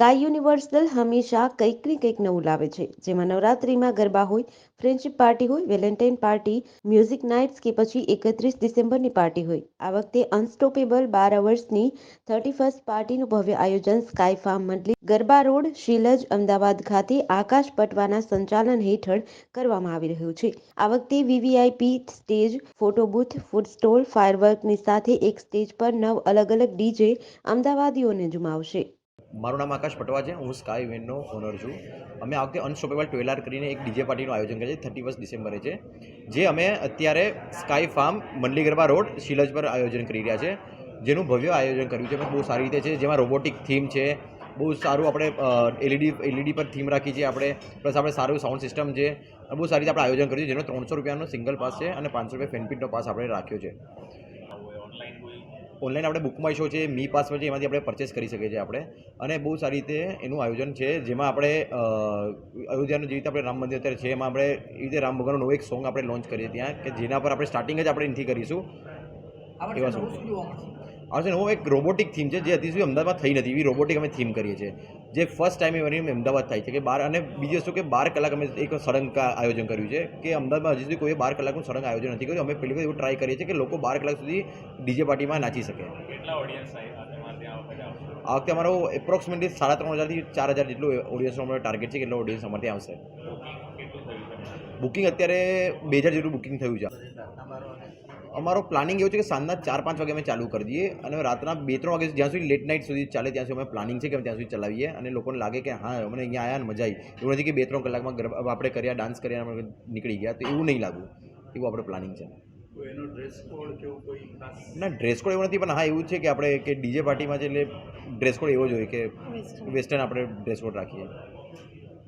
Sky universal હંમેશા કંઈક ને કંઈક નવું લાવે છે. જેમાં નવરાત્રિમાં ગરબા હોય ફ્રેન્ડશિપ પાર્ટી હોય વેલેન્ટાઇન પાર્ટી મ્યુઝિક નાઇટ્સ કે પછી એકત્રીસ ડિસેમ્બરની પાર્ટી હોય. આ વખતે અનસ્ટોપેબલ બાર અવર્સની થર્ટી ફર્સ્ટ પાર્ટીનું ભવ્ય આયોજન sky farm Mandali Garba road, Shilaj, Ahmedabad ખાતે આકાશ પટવાના સંચાલન હેઠળ કરવામાં આવી રહ્યું છે. આ વખતે VVIP stage photo booth food stall ફાયરવર્કની સાથે એક સ્ટેજ પર નવ અલગ અલગ ડીજે અમદાવાદીઓને જુમાવશે. મારું નામ આકાશ પટવા છે હું સ્કાય ઇવેન્ટનો ઓનર છું. અમે આ વખતે અનસ્ટોપેબલ ટ્વેલર કરીને એક ડીજે પાર્ટીનું આયોજન કરીએ છીએ થર્ટી ફર્સ્ટ ડિસેમ્બરે છે, જે અમે અત્યારે sky farm Mandali road, Shilaj પર આયોજન કરી રહ્યા છે. જેનું ભવ્ય આયોજન કર્યું છે બહુ સારી રીતે છે, જેમાં રોબોટિક થીમ છે, બહુ સારું આપણે એલઈડી એલઈડી પર થીમ રાખી છે આપણે પ્લસ આપણે સારું સાઉન્ડ સિસ્ટમ છે, બહુ સારી રીતે આપણે આયોજન કર્યું છે, જેનો ત્રણસો રૂપિયાનો સિંગલ પાસ છે અને પાંચસો રૂપિયા ફેનપીટનો પાસ આપણે રાખ્યો છે. ઓનલાઈન આપણે બુક માય શો છે મી પાસ છે એમાંથી આપણે પરચેસ કરી શકીએ છીએ આપણે. અને બહુ સારી રીતે એનું આયોજન છે જેમાં આપણે અયોધ્યાનું જે રીતે આપણે રામ મંદિર અત્યારે છે એમાં આપણે એ રીતે રામ ભગવાનનું નવું એક સોંગ આપણે લોન્ચ કરીએ ત્યાં કે જેના પર આપણે સ્ટાર્ટિંગ જ આપણે એનથી કરીશું. એવા સોંગ. આ છે હું એક રોબોટિક થીમ છે જે હજી સુધી અમદાવાદમાં થઈ નથી. એવી રોબોટિક અમે થીમ કરીએ છીએ. જે ફર્સ્ટ ટાઈમ એવી અમદાવાદ થાય છે કે બાર અને બીજી વસ્તુ કે બાર કલાક અમે એક સળંગ આયોજન કર્યું છે કે અમદાવાદમાં હજી સુધી કોઈ બાર કલાકનું સળંગ આયોજન નથી કર્યું. અમે પહેલી વખત એવું ટ્રાય કરીએ છીએ કે લોકો બાર કલાક સુધી ડીજે પાર્ટીમાં નાચી શકે. કેટલા ઓડિયન્સ આ વખતે અમારો એપ્રોક્સિમેટલી સાડા ત્રણ હજારથી ચાર હજાર જેટલું ઓડિયન્સનો અમારો ટાર્ગેટ છે કે એટલો ઓડિયન્સ અમારે ત્યાં આવશે. કેટલું બુકિંગ અત્યારે બે હજાર જેટલું બુકિંગ થયું છે. અમારો પ્લાનિંગ એવું છે કે સાંજના ચાર પાંચ વાગે અમે ચાલુ કરી દઈએ અને રાતના બે ત્રણ વાગે જ્યાં સુધી લેટ નાઇટ સુધી ચાલે ત્યાં સુધી અમે પ્લાનિંગ છે કે અમે ત્યાં સુધી ચલાવીએ અને લોકોને લાગે કે હા અમને અહીંયા આવ્યા ને મજા આવી. એવું નથી કે બે ત્રણ કલાકમાં ગરબા આપણે કર્યા ડાન્સ કર્યા અમે નીકળી ગયા. તો એવું નહીં લાગવું એવું આપણે પ્લાનિંગ છે. ના ડ્રેસ કોડ એવું નથી પણ હા એવું છે કે આપણે કે ડીજે પાર્ટીમાં છે એટલે ડ્રેસ કોડ એવો જોઈએ કે વેસ્ટર્ન આપણે ડ્રેસ કોડ રાખીએ.